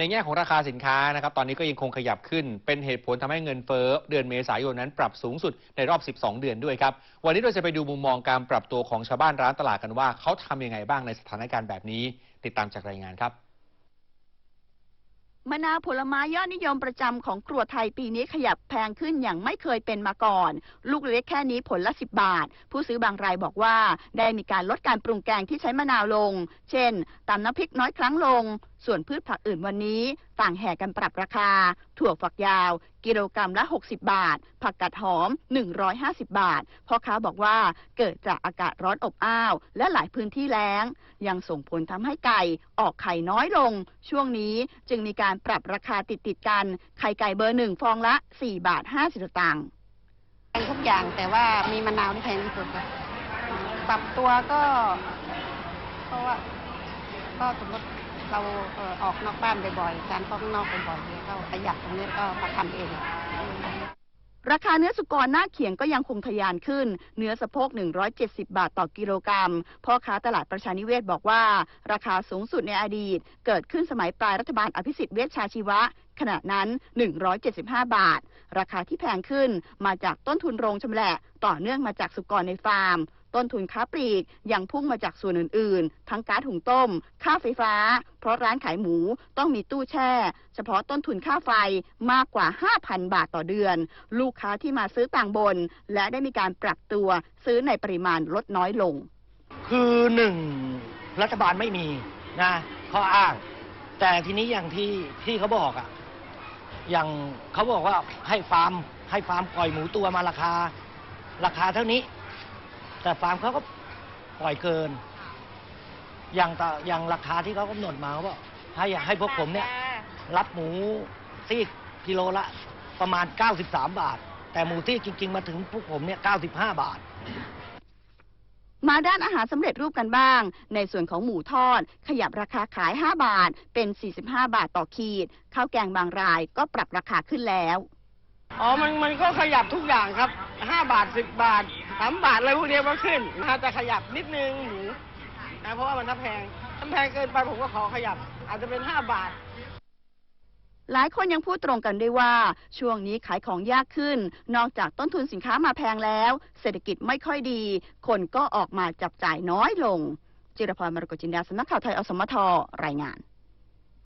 ในแง่ของราคาสินค้านะครับ ตอนนี้ก็ยังคงขยับขึ้น เป็นเหตุผลทำให้เงินเฟ้อเดือนเมษายนนั้นปรับสูงสุดในรอบ 12 เดือนด้วยครับ วันนี้เราจะไปดูมุมมองการปรับตัวของชาวบ้านร้านตลาดกันว่าเขาทำยังไงบ้างในสถานการณ์แบบนี้ ติดตามจากรายงานครับมะนาวผลไม้ยอดนิยมประจำของครัวไทยปีนี้ขยับแพงขึ้นอย่างไม่เคยเป็นมาก่อน ลูกเล็กแค่นี้ผลละ 10 บาท ผู้ซื้อบางรายบอกว่า ได้มีการลดการปรุงแกงที่ใช้มะนาวลง เช่นตำน้ำพริกน้อยครั้งลง ส่วนพืชผักอื่นวันนี้ต่างแห่กันปรับราคา ถั่วฝักยาว กิโลกรัมละ 60 บาท ผักกาดหอม 150 บาทพ่อค้าบอกว่าเกิดจากอากาศร้อนอบอ้าว และหลายพื้นที่แล้ง ยังส่งผลทำให้ไก่ออกไข่น้อยลง ช่วงนี้จึงมีการปรับราคาติดติดกัน ไข่ไก่เบอร์หนึ่งฟองละ 4 บาท 50สตางค์แพงทุกอย่างแต่ว่ามีมะนาวที่แพงที่สุดค่ะปรับตัวก็ เพราะว่าก็สมมติ เราเอ่อออกนอกบ้านบ่อยๆการเข้าข้างนอกบ่อยๆเนี่ยก็ประหยัดตรงนี้ก็มาทำเอง ราคาเนื้อสุกรหน้าเขียงก็ยังคงทะยานขึ้น เนื้อสะโพก 170 บาทต่อกิโลกรัม พ่อค้าตลาดประชานิเวศบอกว่า ราคาสูงสุดในอดีต เกิดขึ้นสมัยปลายรัฐบาลอภิสิทธิ์เวชชาชีวะ ขณะนั้น 175 บาท ราคาที่แพงขึ้นมาจากต้นทุนโรงชำแหละ ต่อเนื่องมาจากสุกรในฟาร์ม ต้นทุนค้าปลีกยังพุ่งมาจากส่วนอื่นๆ ทั้งก๊าซหุงต้ม ค่าไฟฟ้า เพราะร้านขายหมูต้องมีตู้แช่ เฉพาะต้นทุนค่าไฟมากกว่า 5,000 บาทต่อเดือน ลูกค้าที่มาซื้อต่างบน และได้มีการปรับตัวซื้อในปริมาณลดน้อยลง คือหนึ่งรัฐบาลไม่มีนะข้ออ้าง แต่ทีนี้อย่างที่ที่เขาบอกอะอย่างเขาบอกว่าให้ฟาร์มให้ฟาร์มปล่อยหมูตัวมาราคา ราคาเท่านี้ แต่ฟาร์มเขาก็ปล่อยเกิน อย่างต่ออย่างราคาที่เขากำหนดมาเขาบอกให้ให้พวกผมเนี่ย รับหมูซีกกิโลละประมาณ 93 บาท แต่หมูซีกจริง ๆ มาถึงพวกผมเนี่ย 95 บาท มาด้านอาหารสำเร็จรูปกันบ้าง ในส่วนของหมูทอด ขยับราคาขาย 5 บาท เป็น 45 บาทต่อขีด ข้าวแกงบางรายก็ปรับราคาขึ้นแล้ว อ๋อ มันมันก็ขยับทุกอย่างครับห้าบาทสิบบาท สามบาทอะไรพวกเนี้ยก็ขึ้นนะฮะแต่ขยับนิดนึงหมูนะเพราะว่ามันถ้าแพงถ้าแพงเกินไปผมก็ขอขยับ อาจจะเป็นห้าบาท หลายคนยังพูดตรงกันด้วยว่า ช่วงนี้ขายของยากขึ้น นอกจากต้นทุนสินค้ามาแพงแล้ว เศรษฐกิจไม่ค่อยดี คนก็ออกมาจับจ่ายน้อยลง จิรพรมรกตจินดาสำนักข่าวไทยอสมทรายงาน